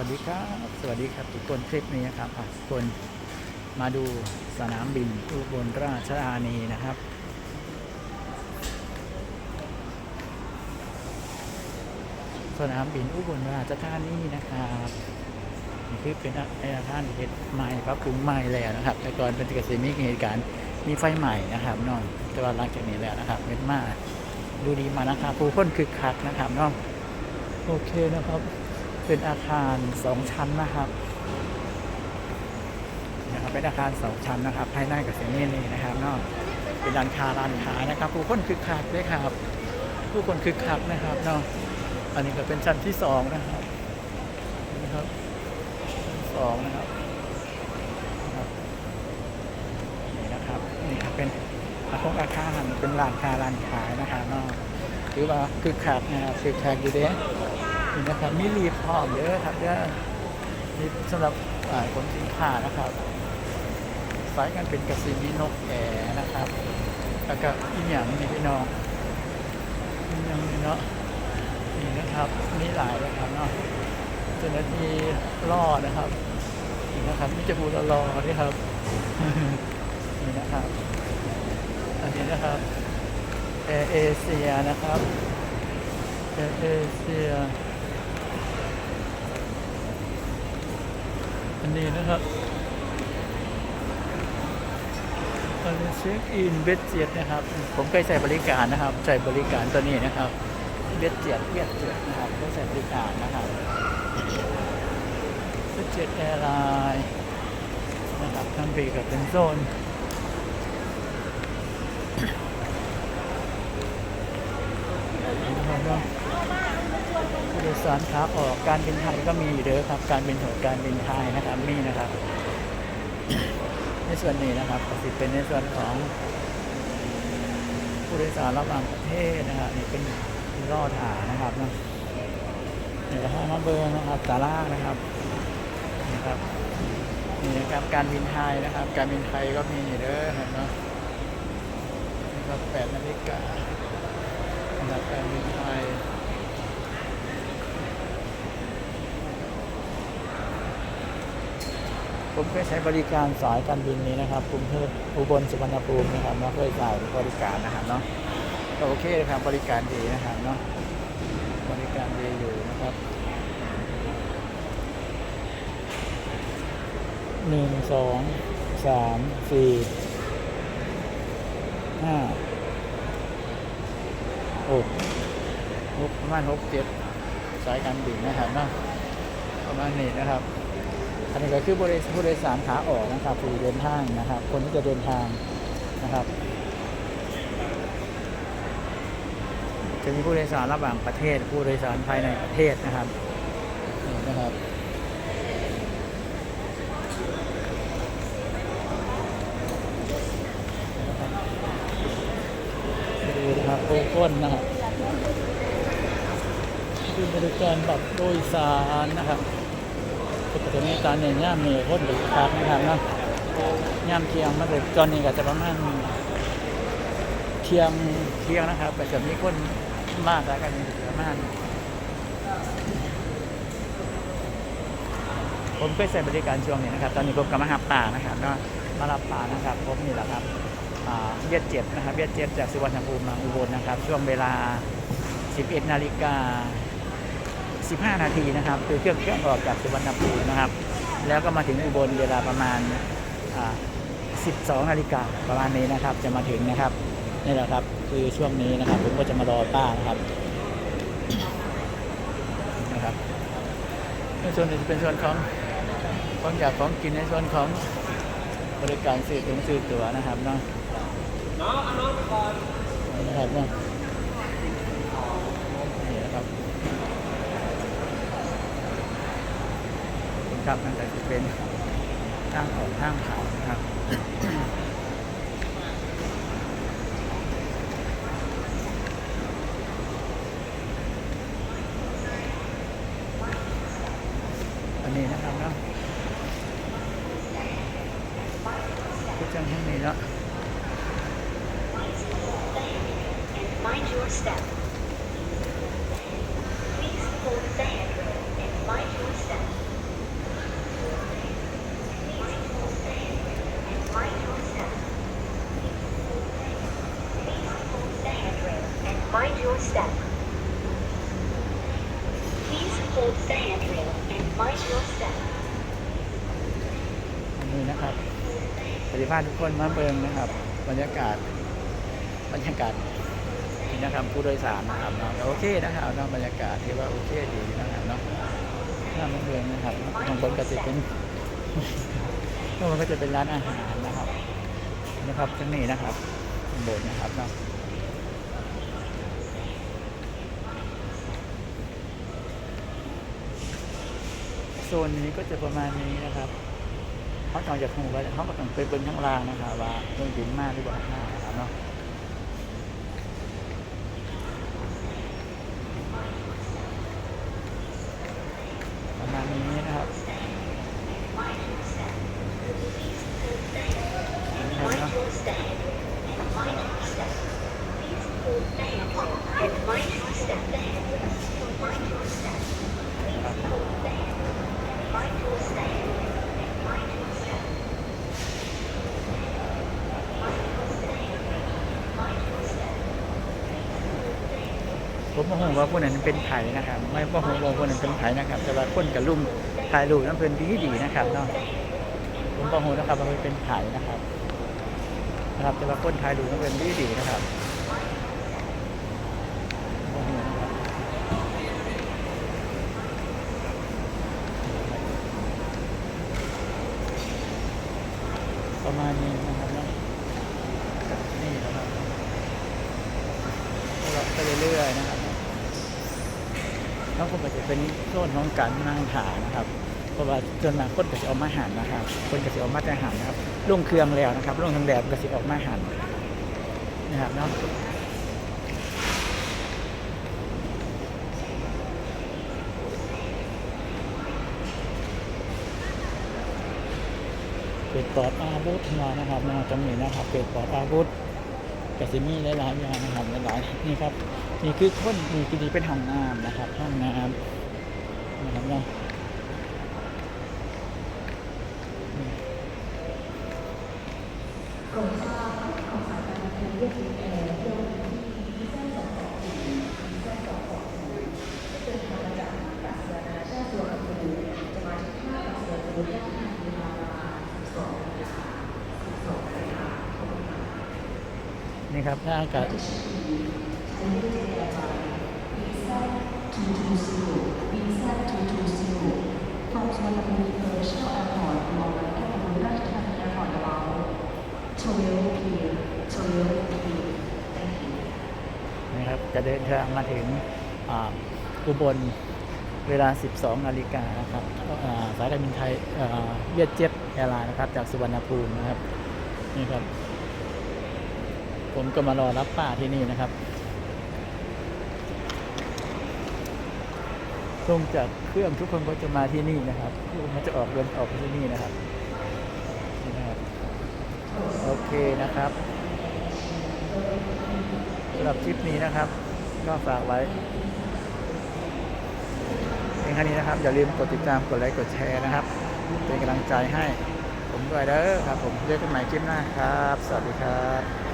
วัสดีครับ สวัสดีครับทุกคนคลิปนี้นะครับทุกคนมาดูสนามบินอุบลราชธานีนะครับ สนามบินอุบลราชธานีนะครับนี่คือเป็นอาคารเห็ดใหม่ปรับปรุงใหม่แล้วนะครับ แต่ก่อนเป็นเกษตรมีเหตุการณ์มีไฟใหม่นะครับน้องแต่ว่าหลังจากนี้แล้วนะครับเม็ดมาดูดีมานะครับผู้คนคึกคักนะครับน้องโอเคนะครับ เป็นอาคารสองชั้นนะครับนะครับเป็นอาคารสองชั้นนะครับภายในกับเสียงนี่นี่นะครับเนอกเป็นร้านค้าร้านขายนะครับผู้คนคึกคักด้วยครับ ผู้คนคึกคักนะครับเนาะอันนี้ก็เป็นชั้นที่สองนะครับนะครับสองนะครับนะครับนี่นะครับนี่ครับเป็นอาคารอาคารเป็นร้านค้าร้านขายนะครับเนาะถือว่าคึกคักนะครับคึกคักอยู่เด้ นี่นะครับมีรีพร้อมเยอะครับเด้อนี่สำหรับอ่าคนสินค้านะครับสายกันเป็นกระสีมีนกแอร์นะครับแล้วก็อีหยังนี่พี่น้องอีหยังนี่เนาะนี่นะครับมีหลายนะครับเนาะเจ้าหน้าที่ล่อนะครับนี่นะครับมิจะพูดรอๆด้วยครับนี่นะครับอันนี้นะครับแอร์เอเชียนะครับแอร์เอเชีย อันนี้นะครับอันนี้เช็คอินเวสเจ็ดนะครับ ผมเคยใช้บริการนะครับใช้บริการตัวนี้นะครับเวสเจ็ดเวสเจ็ดนะครับเคยใช้บริการนะครับเวสเจ็ดแอร์ไลน์นะครับทั้งปีกับเป็นโซนนะครับ ดยสารขาออกการบินไทยก็มีอยู่เด้อครับ การบินโหดการบินไทยนะครับมีนะครับ ในส่วนนี้นะครับก็สิเป็นในส่วนของผู้โดยสารระหว่างประเทศนะครับนี่เป็นล่อถานะครับเนาะนี่นะครับมาเบอร์นะครับสารานะครับนะครับนี่นะครับการบินไทยนะครับ การบินไทยก็มีอยู่เด้อเห็นเนาะนะครับแปดนาฬิกานะครับการบินไทย ผมเคยใช้บริการสายการบินนี้นะครับกรุงเทพอุบลสุวรรณภูมินะครับเนาเคยใช้บริการนะครับเนาะก็โอเคนะครับบริการดีนะครับเนาะบริการดีอยู่นะครับหนึ่งสองสามสี่ห้าหกหกประมาณหกเจ็ดสายการบินนะครับเนาะประมาณนี้นะครับ อันนี้ก็คือบริผู้โดยสารขาออกนะครับผู้เดินทางนะครับ คนที่จะเดินทางนะครับจะมีผู้โดยสารระหว่างประเทศ ผู้โดยสารภายในประเทศนะครับนี่นะครับดูนะครับโอ้ก้นนะครับคือบริการแบบโดยสารนะครับ ปกติในการเนี่ยย่ามีคนหรือคักนะครับเนาะย่ามเที่ยงมาเลยตอนนี้ก็จะประมาณเที่ยงเที่ยงนะครับแต่จะมีคนมากแล้วกันประมาณผมเคยใช้บริการช่วงนี้นะครับ ตอนนี้ผมกับมาหับป่านะครับเนาะมารับป่านะครับผมนี่แหละครับเบียดเจ็ดนะครับเบียดเจ็ดจากสุวรรณภูมิมาอุบลนะครับ ช่วงเวลา 11 นาฬิกา 15 นาทีนะครับคือเครื่องเครื่องออกจากสุวรรณภูมินะครับ แล้วก็มาถึงอุบลเวลาประมาณอ่า12 นาฬิกาประมาณนี้นะครับ จะมาถึงนะครับนี่แหละครับคือช่วงนี้นะครับ ผมก็จะมารอป้านะครับนะครับในส่วนนี้จะเป็นส่วนของของอยากของกินในส่วนของบริการซื้อถุงซื้อตั๋วนะครับเนาะนะครับเนาะนี่นะครับ ครับนั่นก็จะเป็นทางออกทางเขานะครับอันนี้นะครับเนาะก็จังที่นี่เนาะ Mind your step. Please hold the handrail and mind your step. step. Please hold the handrail and mind your step. อันนี้นะครับ ปฏิภาณทุกคนมาเบิงนะครับ บรรยากาศ บรรยากาศนี่นะครับผู้โดยสารนะครับเนาะโอเคนะครับเนาะบรรยากาศที่ว่าโอเคดีนะครับเนาะน่ามาเบิงนะครับบางคนก็จะเป็นบางคนก็จะเป็นร้านอาหารนะครับนะครับทั้งนี้นะครับข้างบนนะครับเนาะโซนนี้ก็จะประมาณนี้นะครับ mất trong giờ không phải là không có thằng pin thắng là nè và phương tiện ma đi bộ làm không Mindful step. Mindful step. ผมโมโหว่าผู้นั้นเป็นไผ่นะครับ ไม่บอกหว่าผู้นั้นเป็นไผ่นะครับ แต่ว่าคนกับลุ่มถ่ายรูปน้ำเป็นดีดีๆนะครับเนาะผมโมโหนะครับว่ามันเป็นไผ่นะครับนะครับแต่ว่าคนถ่ายรูปน้ำเป็นดีดีๆนะครับโมโหนะครับ ประมาณนี้นะครับเนาะนี่นะครับเราไปเรื่อยๆนะครับ แล้วผมก็จะเป็นโซนของการนั่งหานะครับเพราะว่าจนมาคนก็จะออกมาหันนะครับ คนก็จะออกมาแต่หันนะครับลงเครื่องแล้วนะครับลงทางแดดก็จะออกมาหันนะครับเนาะเกิดปอดอาวุธมานะครับมาจำหนีนะครับเกิดปอดอาวุธกสิมีหลายๆอย่างนะครับหลายๆนี่ครับ นี่คือคนนี่คือนี่เป็นห้องน้ำนะครับ ห้องน้ำนะครับเนาะนี่ครับถ้าอากาศ from Swalavini International Airport on the Kathmandu Rajdhani Airport about 12 p.m. 12 p.m. นะครับจะเดินทางมาถึงอ่าอุบลเวลา 12 นาฬิกานะครับสายการบินไทยเอเวียดเจ็ตแอร์ไลน์นะครับ จากสุวรรณภูมินะครับ นี่ครับ ผมก็มารอรับป้าที่นี่นะครับ ลงจากเครื่องทุกคนก็จะมาที่นี่นะครับทุกคนจะออกเดินออกที่นี่นะครับนี่นะครับโอเคนะครับสำหรับคลิปนี้นะครับ ก็ฝากไว้เพียงแค่นี้นะครับ อย่าลืมกดติดตามกดไลค์กดแชร์นะครับ เป็นกำลังใจให้ผมด้วยเด้อครับ ผมเจอกันใหม่คลิปหน้าครับ สวัสดีครับ